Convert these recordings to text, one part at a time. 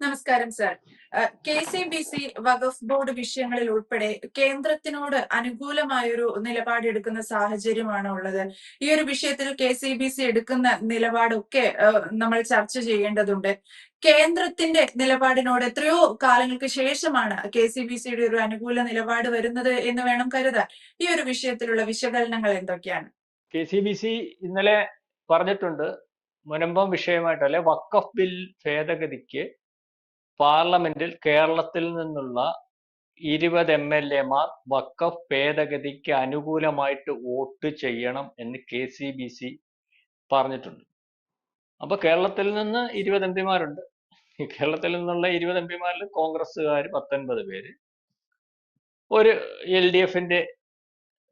നമസ്കാരം sir K C B C വഖഫ് board വിഷയങ്ങളിൽ ഉൾപ്പെടെ കേന്ദ്രത്തിനോട് അനുകൂലമായൊരു നിലപാടെടുക്കുന്ന സാഹചര്യമാണ് ഉള്ളത്. ഈ ഒരു വിഷയത്തിൽ കെ സി ബി സി എടുക്കുന്ന നിലപാടൊക്കെ നമ്മൾ ചർച്ച ചെയ്യേണ്ടതുണ്ട്. കേന്ദ്രത്തിന്റെ നിലപാടിനോട് എത്രയോ കാലങ്ങൾക്ക് ശേഷമാണ് കെ സി ബി സിയുടെ ഒരു അനുകൂല നിലപാട് വരുന്നത് എന്ന് വേണം കരുതാൻ. ഈ ഒരു വിഷയത്തിലുള്ള വിശകലനങ്ങൾ എന്തൊക്കെയാണ്? കെ സി ബി സി ഇന്നലെ പറഞ്ഞിട്ടുണ്ട് മുനമ്പം വിഷയമായിട്ടല്ലേ വക്കഫ് ബിൽ ഭേദഗതിക്ക് പാർലമെന്റിൽ കേരളത്തിൽ നിന്നുള്ള ഇരുപത് എം എൽ എമാർ വക്കഫ് ഭേദഗതിക്ക് അനുകൂലമായിട്ട് വോട്ട് ചെയ്യണം എന്ന് കെ സി ബി സി പറഞ്ഞിട്ടുണ്ട്. അപ്പൊ കേരളത്തിൽ നിന്ന് ഇരുപത് എം പിമാരുണ്ട്. കേരളത്തിൽ നിന്നുള്ള ഇരുപത് എം പിമാരിൽ കോൺഗ്രസ്സുകാർ പത്തൊൻപത് പേര്. ഒരു എൽ ഡി എഫിന്റെ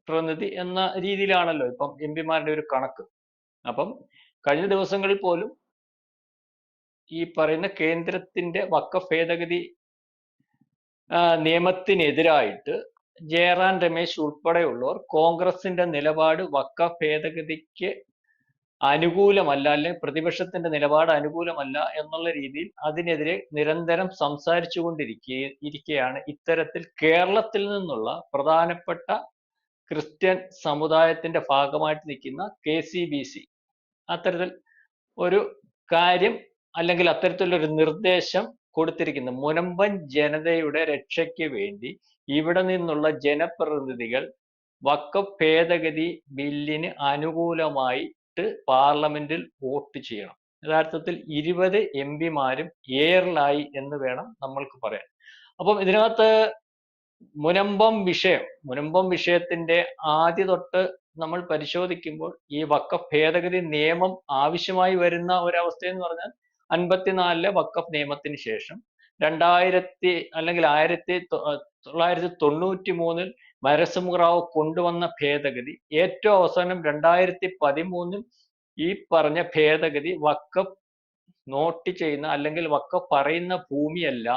പ്രതിനിധി എന്ന രീതിയിലാണല്ലോ ഇപ്പം എം പിമാരുടെ ഒരു കണക്ക്. അപ്പം കഴിഞ്ഞ ദിവസങ്ങളിൽ പോലും ഈ പറയുന്ന കേന്ദ്രത്തിന്റെ വക്ക ഭേദഗതി നിയമത്തിനെതിരായിട്ട് ജയറാം രമേശ് ഉൾപ്പെടെയുള്ളവർ കോൺഗ്രസിന്റെ നിലപാട് വക്ക ഭേദഗതിക്ക് അനുകൂലമല്ല അല്ലെങ്കിൽ പ്രതിപക്ഷത്തിന്റെ നിലപാട് അനുകൂലമല്ല എന്നുള്ള രീതിയിൽ അതിനെതിരെ നിരന്തരം സംസാരിച്ചു കൊണ്ടിരിക്കുകയാണ് ഇത്തരത്തിൽ കേരളത്തിൽ നിന്നുള്ള പ്രധാനപ്പെട്ട ക്രിസ്ത്യൻ സമുദായത്തിന്റെ ഭാഗമായിട്ട് നിൽക്കുന്ന കെ സി ബി സി. അത്തരത്തിൽ ഒരു കാര്യം അല്ലെങ്കിൽ അത്തരത്തിലൊരു നിർദ്ദേശം കൊടുത്തിരിക്കുന്നു. മുനമ്പൻ ജനതയുടെ രക്ഷയ്ക്ക് വേണ്ടി ഇവിടെ നിന്നുള്ള ജനപ്രതിനിധികൾ വക്കഫ് ഭേദഗതി ബില്ലിന് അനുകൂലമായിട്ട് പാർലമെന്റിൽ വോട്ട് ചെയ്യണം. യഥാർത്ഥത്തിൽ ഇരുപത് എം പിമാരും ഏറിലായി എന്ന് വേണം നമ്മൾക്ക് പറയാൻ. അപ്പം ഇതിനകത്ത് മുനമ്പം വിഷയം മുനമ്പം വിഷയത്തിന്റെ ആദ്യ തൊട്ട് നമ്മൾ പരിശോധിക്കുമ്പോൾ ഈ വക്കഭേദഗതി നിയമം ആവശ്യമായി വരുന്ന ഒരവസ്ഥ എന്ന് പറഞ്ഞാൽ അൻപത്തിനാലിലെ വക്കഫ് നിയമത്തിന് ശേഷം രണ്ടായിരത്തി അല്ലെങ്കിൽ ആയിരത്തി തൊള്ളായിരത്തി തൊണ്ണൂറ്റി മൂന്നിൽ നരസിംഹറാവു കൊണ്ടുവന്ന ഭേദഗതി ഏറ്റവും അവസാനം രണ്ടായിരത്തി പതിമൂന്നിൽ ഈ പറഞ്ഞ ഭേദഗതി വക്കഫ് നോട്ട് ചെയ്യുന്ന അല്ലെങ്കിൽ വക്കഫ് പറയുന്ന ഭൂമിയല്ല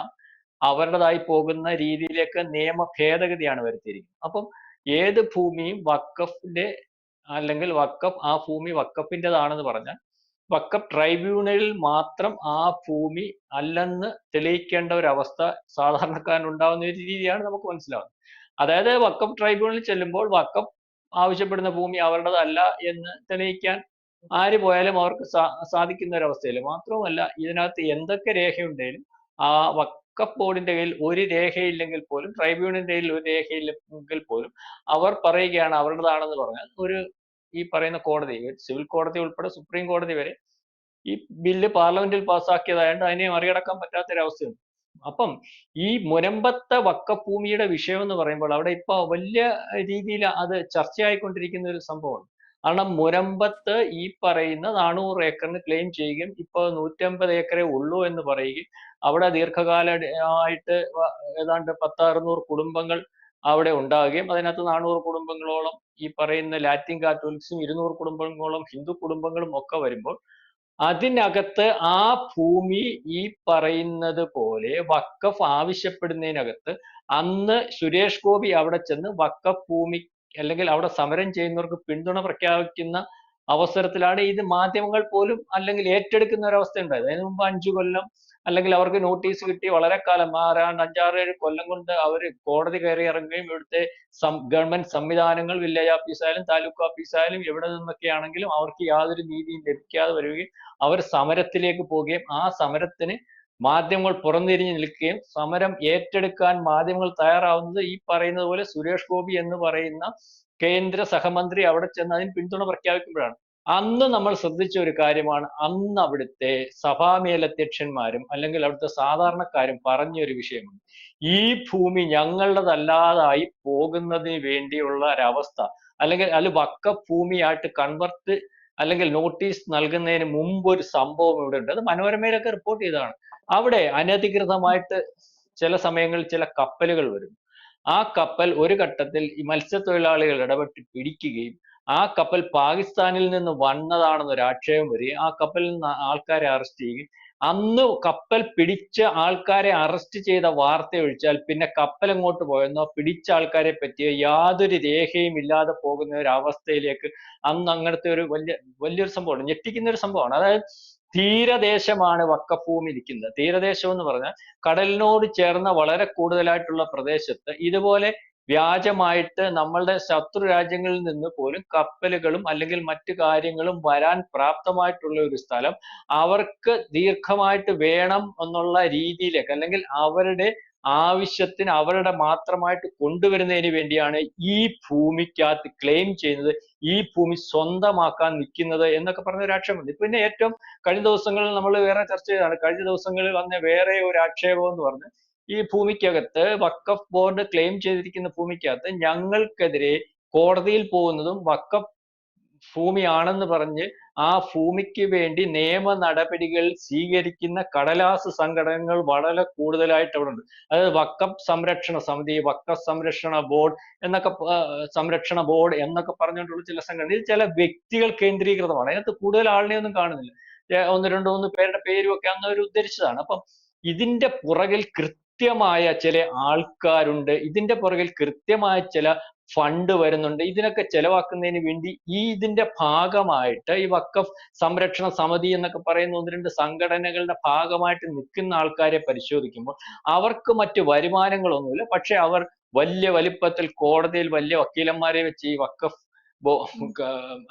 അവരുടേതായി പോകുന്ന രീതിയിലേക്ക് നിയമ ഭേദഗതിയാണ് വരുത്തിയിരിക്കുന്നത്. അപ്പം ഏത് ഭൂമിയും വക്കഫിന്റെ അല്ലെങ്കിൽ വക്കഫ് ആ ഭൂമി വക്കഫിന്റെതാണെന്ന് പറഞ്ഞാൽ വക്കഫ് ട്രൈബ്യൂണലിൽ മാത്രം ആ ഭൂമി അല്ലെന്ന് തെളിയിക്കേണ്ട ഒരു അവസ്ഥ സാധാരണക്കാരന് ഉണ്ടാവുന്ന ഒരു രീതിയാണ് നമുക്ക് മനസ്സിലാവുന്നത്. അതായത് വക്കം ട്രൈബ്യൂണലിൽ ചെല്ലുമ്പോൾ വക്കം ആവശ്യപ്പെടുന്ന ഭൂമി അവരുടേതല്ല എന്ന് തെളിയിക്കാൻ ആര് പോയാലും അവർക്ക് സാധിക്കുന്ന ഒരു അവസ്ഥയില്ല മാത്രവുമല്ല ഇതിനകത്ത് എന്തൊക്കെ രേഖയുണ്ടെങ്കിലും ആ വക്കഫ് ബോർഡിന്റെ കയ്യിൽ ഒരു രേഖയില്ലെങ്കിൽ പോലും ട്രൈബ്യൂണലിന്റെ കയ്യിൽ ഒരു രേഖയില്ലെങ്കിൽ പോലും അവർ പറയുകയാണ് അവരുടേതാണെന്ന് പറഞ്ഞാൽ ഒരു ഈ പറയുന്ന കോടതി സിവിൽ കോടതി ഉൾപ്പെടെ സുപ്രീം കോടതി വരെ ഈ ബില്ല് പാർലമെന്റിൽ പാസ്സാക്കിയതായതുകൊണ്ട് അതിനെ മറികടക്കാൻ പറ്റാത്തൊരവസ്ഥയുണ്ട്. അപ്പം ഈ മുനമ്പത്തെ വക്കഭൂമിയുടെ വിഷയം എന്ന് പറയുമ്പോൾ അവിടെ ഇപ്പൊ വലിയ രീതിയിൽ അത് ചർച്ചയായിക്കൊണ്ടിരിക്കുന്ന ഒരു സംഭവമാണ്. കാരണം മുരമ്പത്ത് ഈ പറയുന്ന നാനൂറ് ഏക്കറിന് ക്ലെയിം ചെയ്യുകയും ഇപ്പൊ നൂറ്റമ്പത് ഏക്കറേ ഉള്ളൂ എന്ന് പറയുകയും അവിടെ ദീർഘകാല ആയിട്ട് വ- ഏതാണ്ട് പത്താറുന്നൂറ് കുടുംബങ്ങൾ അവിടെ ഉണ്ടാവുകയും അതിനകത്ത് നാനൂറ് കുടുംബങ്ങളോളം ഈ പറയുന്ന ലാറ്റിൻ കാത്തോലിക്സും ഇരുന്നൂറ് കുടുംബങ്ങളും ഹിന്ദു കുടുംബങ്ങളും ഒക്കെ വരുമ്പോൾ അതിനകത്ത് ആ ഭൂമി ഈ പറയുന്നത് പോലെ വക്കഫ് ആവശ്യപ്പെടുന്നതിനകത്ത് അന്ന് സുരേഷ് ഗോപി അവിടെ ചെന്ന് വക്കഫ് ഭൂമി അല്ലെങ്കിൽ അവിടെ സമരം ചെയ്യുന്നവർക്ക് പിന്തുണ പ്രഖ്യാപിക്കുന്ന അവസരത്തിലാണ് ഇത് മാധ്യമങ്ങൾ പോലും അല്ലെങ്കിൽ ഏറ്റെടുക്കുന്ന ഒരു അവസ്ഥ ഉണ്ടായത് അതിനു മുമ്പ് അഞ്ചു കൊല്ലം അല്ലെങ്കിൽ അവർക്ക് നോട്ടീസ് കിട്ടി. വളരെ കാലം ആറാണ്ട് അഞ്ചാറ് ഏഴ് കൊല്ലം കൊണ്ട് അവർ കോടതി കയറി ഇറങ്ങുകയും ഇവിടുത്തെ ഗവൺമെന്റ് സംവിധാനങ്ങൾ വില്ലേജ് ഓഫീസായാലും താലൂക്ക് ഓഫീസായാലും എവിടെ നിന്നൊക്കെ ആണെങ്കിലും അവർക്ക് യാതൊരു നീതിയും ലഭിക്കാതെ വരികയും അവർ സമരത്തിലേക്ക് പോവുകയും ആ സമരത്തിന് മാധ്യമങ്ങൾ പുറംതിരിഞ്ഞു നിൽക്കുകയും സമരം ഏറ്റെടുക്കാൻ മാധ്യമങ്ങൾ തയ്യാറാവുന്നത് ഈ പറയുന്നത് പോലെ സുരേഷ് ഗോപി എന്ന് പറയുന്ന കേന്ദ്ര സഹമന്ത്രി അവിടെ ചെന്ന് അതിന് പിന്തുണ പ്രഖ്യാപിക്കുമ്പോഴാണ്. അന്ന് നമ്മൾ ശ്രദ്ധിച്ച ഒരു കാര്യമാണ് അന്ന് അവിടുത്തെ സഭാമേലധ്യക്ഷന്മാരും അല്ലെങ്കിൽ അവിടുത്തെ സാധാരണക്കാരും പറഞ്ഞ ഒരു വിഷയമാണ്. ഈ ഭൂമി ഞങ്ങളുടേതല്ലാതായി പോകുന്നതിന് വേണ്ടിയുള്ള ഒരവസ്ഥ അല്ലെങ്കിൽ അത് വക്ക ഭൂമിയായിട്ട് കൺവെർട്ട് അല്ലെങ്കിൽ നോട്ടീസ് നൽകുന്നതിന് മുമ്പ് ഒരു സംഭവം ഇവിടെ ഉണ്ട്. അത് മനോരമയിലൊക്കെ റിപ്പോർട്ട് ചെയ്തതാണ്. അവിടെ അനധികൃതമായിട്ട് ചില സമയങ്ങളിൽ ചില കപ്പലുകൾ വരും ആ കപ്പൽ ഒരു ഘട്ടത്തിൽ ഈ മത്സ്യത്തൊഴിലാളികൾ ഇടപെട്ട് പിടിക്കുകയും ആ കപ്പൽ പാകിസ്ഥാനിൽ നിന്ന് വന്നതാണെന്ന് ഒരു ആക്ഷേപം വരികയും ആ കപ്പലിൽ നിന്ന് ആൾക്കാരെ അറസ്റ്റ് ചെയ്യുകയും അന്ന് കപ്പൽ പിടിച്ച ആൾക്കാരെ അറസ്റ്റ് ചെയ്ത വാർത്ത ഒഴിച്ചാൽ പിന്നെ കപ്പൽ എങ്ങോട്ട് പോയെന്നോ പിടിച്ച ആൾക്കാരെ പറ്റിയോ യാതൊരു രേഖയും ഇല്ലാതെ പോകുന്ന ഒരു അവസ്ഥയിലേക്ക് അന്ന് അങ്ങനത്തെ ഒരു വലിയ വലിയൊരു സംഭവമാണ് ഞെട്ടിക്കുന്ന ഒരു സംഭവമാണ്. അതായത് തീരദേശമാണ് വക്കഭൂമി ഇരിക്കുന്നത്. തീരദേശം എന്ന് പറഞ്ഞാൽ കടലിനോട് ചേർന്ന വളരെ കൂടുതലായിട്ടുള്ള പ്രദേശത്ത് ഇതുപോലെ വ്യാജമായിട്ട് നമ്മളുടെ ശത്രു രാജ്യങ്ങളിൽ നിന്ന് പോലും കപ്പലുകളും അല്ലെങ്കിൽ മറ്റു കാര്യങ്ങളും വരാൻ പ്രാപ്തമായിട്ടുള്ള ഒരു സ്ഥലം അവർക്ക് ദീർഘമായിട്ട് വേണം എന്നുള്ള രീതിയിലേക്ക് അല്ലെങ്കിൽ അവരുടെ ആവശ്യത്തിന് അവരുടെ മാത്രമായിട്ട് കൊണ്ടുവരുന്നതിന് വേണ്ടിയാണ് ഈ ഭൂമിക്കകത്ത് ക്ലെയിം ചെയ്യുന്നത് ഈ ഭൂമി സ്വന്തമാക്കാൻ നിൽക്കുന്നത് എന്നൊക്കെ പറഞ്ഞ ഒരു ആക്ഷേപമുണ്ട് പിന്നെ ഏറ്റവും കഴിഞ്ഞ ദിവസങ്ങളിൽ നമ്മൾ വേറെ ചർച്ച ചെയ്തതാണ്. കഴിഞ്ഞ ദിവസങ്ങളിൽ വന്ന വേറെ ഒരു ആക്ഷേപം എന്ന് പറഞ്ഞ് ഈ ഭൂമിക്കകത്ത് വക്കഫ് ബോർഡ് ക്ലെയിം ചെയ്തിരിക്കുന്ന ഭൂമിക്കകത്ത് ഞങ്ങൾക്കെതിരെ കോടതിയിൽ പോകുന്നതും വക്കഫ് ഭൂമിയാണെന്ന് പറഞ്ഞ് ആ ഭൂമിക്ക് വേണ്ടി നിയമ നടപടികൾ സ്വീകരിക്കുന്ന കടലാസ് സംഘടനകൾ വളരെ കൂടുതലായിട്ട് അവിടെ ഉണ്ട്. അതായത് വക്കഫ് സംരക്ഷണ സമിതി വക്കഫ് സംരക്ഷണ ബോർഡ് എന്നൊക്കെ സംരക്ഷണ ബോർഡ് എന്നൊക്കെ പറഞ്ഞുകൊണ്ടുള്ള ചില സംഘടന ഇത് ചില വ്യക്തികൾ കേന്ദ്രീകൃതമാണ്. അതിനകത്ത് കൂടുതൽ ആളിനെ ഒന്നും കാണുന്നില്ല. ഒന്ന് രണ്ട് മൂന്ന് പേരുടെ പേരും ഒക്കെ അന്ന് അവർ ഉദ്ധരിച്ചതാണ്. അപ്പം ഇതിന്റെ പുറകിൽ കൃത്യമായ ചില ആൾക്കാരുണ്ട്. ഇതിന്റെ പുറകിൽ കൃത്യമായ ചില ഫണ്ട് വരുന്നുണ്ട്. ഇതിനൊക്കെ ചെലവാക്കുന്നതിന് വേണ്ടി ഈ ഇതിന്റെ ഭാഗമായിട്ട് ഈ വക്കഫ് സംരക്ഷണ സമിതി എന്നൊക്കെ പറയുന്ന ഒന്ന് രണ്ട് സംഘടനകളുടെ ഭാഗമായിട്ട് നിൽക്കുന്ന ആൾക്കാരെ പരിശോധിക്കുമ്പോൾ അവർക്ക് മറ്റ് വരുമാനങ്ങളൊന്നുമില്ല. പക്ഷെ അവർ വലിയ വലിപ്പത്തിൽ കോടതിയിൽ വലിയ വക്കീലന്മാരെ വെച്ച് ഈ വക്കഫ്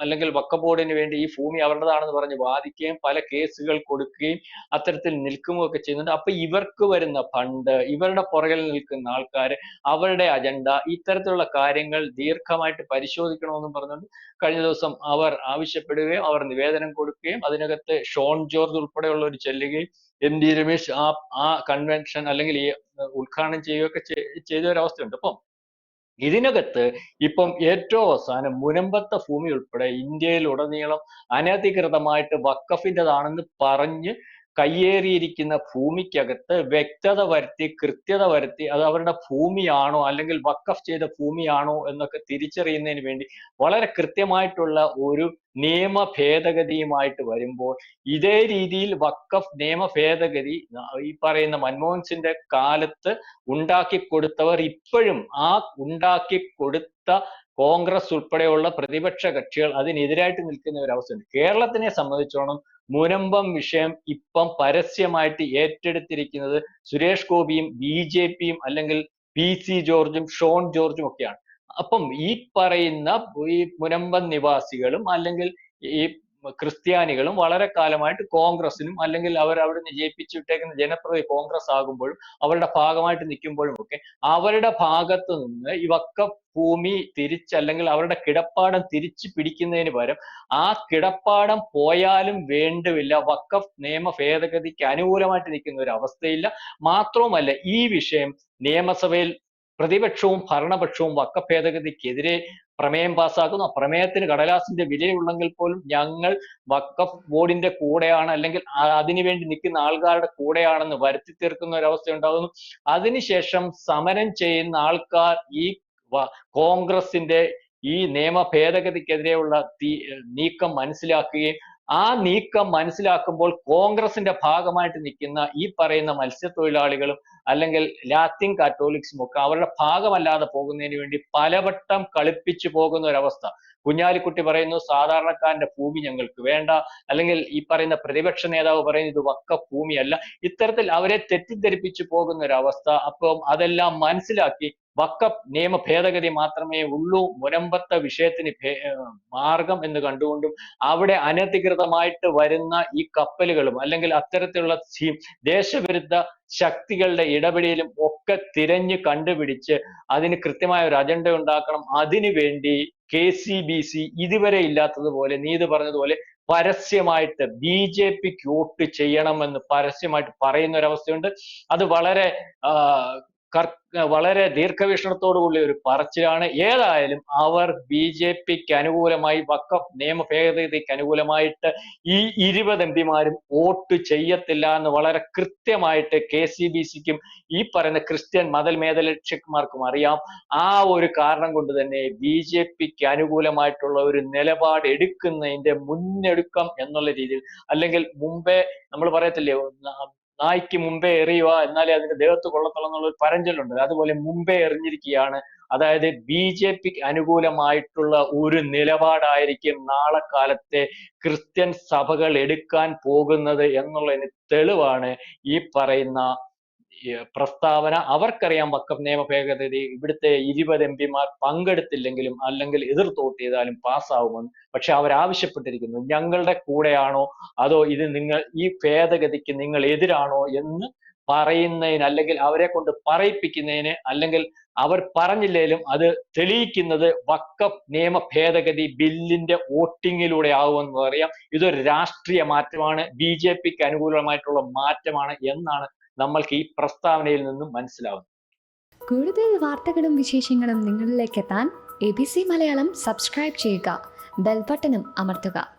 അല്ലെങ്കിൽ വക്കഫ് ബോർഡിന് വേണ്ടി ഈ ഭൂമി അവരുടേതാണെന്ന് പറഞ്ഞ് വാദിക്കുകയും പല കേസുകൾ കൊടുക്കുകയും അത്തരത്തിൽ നിൽക്കുകയും ഒക്കെ ചെയ്യുന്നുണ്ട്. അപ്പൊ ഇവർക്ക് വരുന്ന ഫണ്ട് ഇവരുടെ പുറകിൽ നിൽക്കുന്ന ആൾക്കാർ അവരുടെ അജണ്ട ഇത്തരത്തിലുള്ള കാര്യങ്ങൾ ദീർഘമായിട്ട് പരിശോധിക്കണമെന്നും പറഞ്ഞുകൊണ്ട് കഴിഞ്ഞ ദിവസം അവർ ആവശ്യപ്പെടുകയും അവർ നിവേദനം കൊടുക്കുകയും അതിനകത്ത് ഷോൺ ജോർജ് ഉൾപ്പെടെയുള്ളവർ ചെല്ലുകയും എം ഡി രമേശ് ആ ആ കൺവെൻഷൻ അല്ലെങ്കിൽ ഈ ഉദ്ഘാടനം ചെയ്യുകയൊക്കെ ചെയ്ത ഒരു അവസ്ഥയുണ്ട് അപ്പം ഇതിനകത്ത് ഇപ്പം ഏറ്റവും അവസാനം മുനമ്പത്ത ഭൂമി ഉൾപ്പെടെ ഇന്ത്യയിൽ ഉടനീളം അനധികൃതമായിട്ട് വക്കഫിന്റെതാണെന്ന് പറഞ്ഞ് കയ്യേറിയിരിക്കുന്ന ഭൂമിക്കകത്ത് വ്യക്തത വരുത്തി കൃത്യത വരുത്തി അത് അവരുടെ ഭൂമിയാണോ അല്ലെങ്കിൽ വക്കഫ് ചെയ്ത ഭൂമിയാണോ എന്നൊക്കെ തിരിച്ചറിയുന്നതിന് വേണ്ടി വളരെ കൃത്യമായിട്ടുള്ള ഒരു നിയമ ഭേദഗതിയുമായിട്ട് വരുമ്പോൾ ഇതേ രീതിയിൽ വക്കഫ് നിയമ ഭേദഗതി ഈ പറയുന്ന മൻമോഹൻ സിംഗിന്റെ കാലത്ത് ഉണ്ടാക്കി കൊടുത്തവർ ഇപ്പോഴും ആ ഉണ്ടാക്കി കൊടുത്ത കോൺഗ്രസ് ഉൾപ്പെടെയുള്ള പ്രതിപക്ഷ കക്ഷികൾ അതിനെതിരായിട്ട് നിൽക്കുന്ന ഒരു അവസ്ഥയുണ്ട്. കേരളത്തിനെ സംബന്ധിച്ചോളം മുനമ്പം വിഷയം ഇപ്പം പരസ്യമായിട്ട് ഏറ്റെടുത്തിരിക്കുന്നത് സുരേഷ് ഗോപിയും ബി ജെ പിയും അല്ലെങ്കിൽ പി സി ജോർജും ഷോൺ ജോർജും ഒക്കെയാണ്. അപ്പം ഈ പറയുന്ന ഈ മുനമ്പം നിവാസികളും അല്ലെങ്കിൽ ഈ ക്രിസ്ത്യാനികളും വളരെ കാലമായിട്ട് കോൺഗ്രസിനും അല്ലെങ്കിൽ അവർ അവിടുന്ന് ജയിപ്പിച്ചു വിട്ടേക്കുന്ന ജനപ്രതി കോൺഗ്രസ് ആകുമ്പോഴും അവരുടെ ഭാഗമായിട്ട് നിൽക്കുമ്പോഴും ഒക്കെ അവരുടെ ഭാഗത്ത് നിന്ന് ഇവക്ക ഭൂമി തിരിച്ച് അല്ലെങ്കിൽ അവരുടെ കിടപ്പാടം തിരിച്ചു പിടിക്കുന്നതിന് പകരം ആ കിടപ്പാടം പോയാലും വേണ്ടുമില്ല വക്കഫ് നിയമ ഭേദഗതിക്ക് അനുകൂലമായിട്ട് നിൽക്കുന്ന ഒരു അവസ്ഥയില്ല. മാത്രവുമല്ല ഈ വിഷയം നിയമസഭയിൽ പ്രതിപക്ഷവും ഭരണപക്ഷവും വക്കഭേദഗതിക്കെതിരെ പ്രമേയം പാസ്സാക്കുന്നു. ആ പ്രമേയത്തിന് കടലാസിന്റെ വിലയുള്ളെങ്കിൽ പോലും ഞങ്ങൾ വക്കഫ് ബോർഡിന്റെ കൂടെയാണ് അല്ലെങ്കിൽ അതിനുവേണ്ടി നിൽക്കുന്ന ആൾക്കാരുടെ കൂടെയാണെന്ന് വരുത്തി തീർക്കുന്ന ഒരവസ്ഥ ഉണ്ടാകുന്നു. അതിനുശേഷം സമരം ചെയ്യുന്ന ആൾക്കാർ ഈ കോൺഗ്രസിന്റെ ഈ നിയമ ഭേദഗതിക്കെതിരെയുള്ള നീക്കം മനസ്സിലാക്കുകയും ആ നീക്കം മനസ്സിലാക്കുമ്പോൾ കോൺഗ്രസിന്റെ ഭാഗമായിട്ട് നിൽക്കുന്ന ഈ പറയുന്ന മത്സ്യത്തൊഴിലാളികളും അല്ലെങ്കിൽ ലാത്തിൻ കാത്തോലിക്സും ഒക്കെ അവരുടെ ഭാഗമല്ലാതെ പോകുന്നതിന് വേണ്ടി പലവട്ടം കളിപ്പിച്ചു പോകുന്ന ഒരവസ്ഥ. കുഞ്ഞാലിക്കുട്ടി പറയുന്നു സാധാരണക്കാരന്റെ ഭൂമി ഞങ്ങൾക്ക് വേണ്ട. അല്ലെങ്കിൽ ഈ പറയുന്ന പ്രതിപക്ഷ നേതാവ് പറയുന്നു ഇത് വക്ക ഭൂമിയല്ല. ഇത്തരത്തിൽ അവരെ തെറ്റിദ്ധരിപ്പിച്ചു പോകുന്ന ഒരു അവസ്ഥ അപ്പം അതെല്ലാം മനസ്സിലാക്കി വക്കഫ് നിയമ ഭേദഗതി മാത്രമേ ഉള്ളൂ. മുരമ്പത്ത വിഷയത്തിന് മാർഗം എന്ന് കണ്ടുകൊണ്ടും അവിടെ അനധികൃതമായിട്ട് വരുന്ന ഈ കപ്പലുകളും അല്ലെങ്കിൽ അത്തരത്തിലുള്ള ദേശവിരുദ്ധ ശക്തികളുടെ ഇടപെടലും ഒക്കെ തിരഞ്ഞു കണ്ടുപിടിച്ച് അതിന് കൃത്യമായ ഒരു അജണ്ട ഉണ്ടാക്കണം. അതിനു വേണ്ടി കെ സി ബി സി ഇതുവരെ ഇല്ലാത്തതുപോലെ നീ ഇത് പറഞ്ഞതുപോലെ പരസ്യമായിട്ട് ബി ജെ പിക്ക് വോട്ട് ചെയ്യണമെന്ന് പരസ്യമായിട്ട് പറയുന്ന ഒരു അവസ്ഥയുണ്ട് അത് വളരെ വളരെ ദീർഘവീക്ഷണത്തോടു കൂടിയ ഒരു പറച്ചിലാണ്. ഏതായാലും അവർ ബി ജെ പിക്ക് അനുകൂലമായി വക്കഫ് നിയമ ഭേദഗതിക്ക് അനുകൂലമായിട്ട് ഈ ഇരുപത് എം പിമാരും വോട്ട് ചെയ്യത്തില്ല എന്ന് വളരെ കൃത്യമായിട്ട് കെ സി ബി സിക്കും ഈ പറയുന്ന ക്രിസ്ത്യൻ മതൽ അറിയാം. ആ ഒരു കാരണം കൊണ്ട് തന്നെ ബി ജെ പിക്ക് അനുകൂലമായിട്ടുള്ള ഒരു നിലപാട് എടുക്കുന്നതിന്റെ മുന്നെടുക്കം എന്നുള്ള രീതിയിൽ അല്ലെങ്കിൽ മുമ്പേ നമ്മൾ പറയത്തില്ലേ നായ്ക്ക് മുമ്പേ എറിയുക എന്നാലേ അതിന്റെ ദേഹത്ത് കൊള്ളത്തുള്ളൂ എന്നുള്ള ഒരു പരഞ്ചലുണ്ട് അതുപോലെ മുമ്പേ എറിഞ്ഞിരിക്കുകയാണ്. അതായത് ബി ജെ പിക്ക് അനുകൂലമായിട്ടുള്ള ഒരു നിലപാടായിരിക്കും നാളെ കാലത്തെ ക്രിസ്ത്യൻ സഭകൾ എടുക്കാൻ പോകുന്നത് എന്നുള്ളതിന് തെളിവാണ് ഈ പറയുന്ന പ്രസ്താവന അവർക്കറിയാം വക്കം നിയമ ഭേദഗതി ഇവിടുത്തെ ഇരുപത് എം പിമാർ പങ്കെടുത്തില്ലെങ്കിലും അല്ലെങ്കിൽ എതിർ തോട്ട് ചെയ്താലും പാസ്സാവുമെന്ന് പക്ഷെ അവർ ആവശ്യപ്പെട്ടിരിക്കുന്നു. ഞങ്ങളുടെ കൂടെയാണോ? അതോ ഇത് നിങ്ങൾ ഈ ഭേദഗതിക്ക് നിങ്ങൾ എതിരാണോ എന്ന് പറയുന്നതിന് അല്ലെങ്കിൽ അവരെ കൊണ്ട് പറയിപ്പിക്കുന്നതിന് അല്ലെങ്കിൽ അവർ പറഞ്ഞില്ലെങ്കിലും അത് തെളിയിക്കുന്നത് വക്കം നിയമ ഭേദഗതി ബില്ലിന്റെ വോട്ടിങ്ങിലൂടെ ആവുമെന്ന് പറയാം ഇതൊരു രാഷ്ട്രീയ മാറ്റമാണ്. ബി ജെ പിക്ക് അനുകൂലമായിട്ടുള്ള മാറ്റമാണ് എന്നാണ് നമ്മൾക്ക് ഈ പ്രസ്താവനയിൽ നിന്നും മനസ്സിലാവുന്നു. കൂടുതൽ വാർത്തകളും വിശേഷങ്ങളും നിങ്ങളിലേക്ക് എത്താൻ A B C Malayalam subscribe ചെയ്യുക. ബെൽബട്ടനും അമർത്തുക.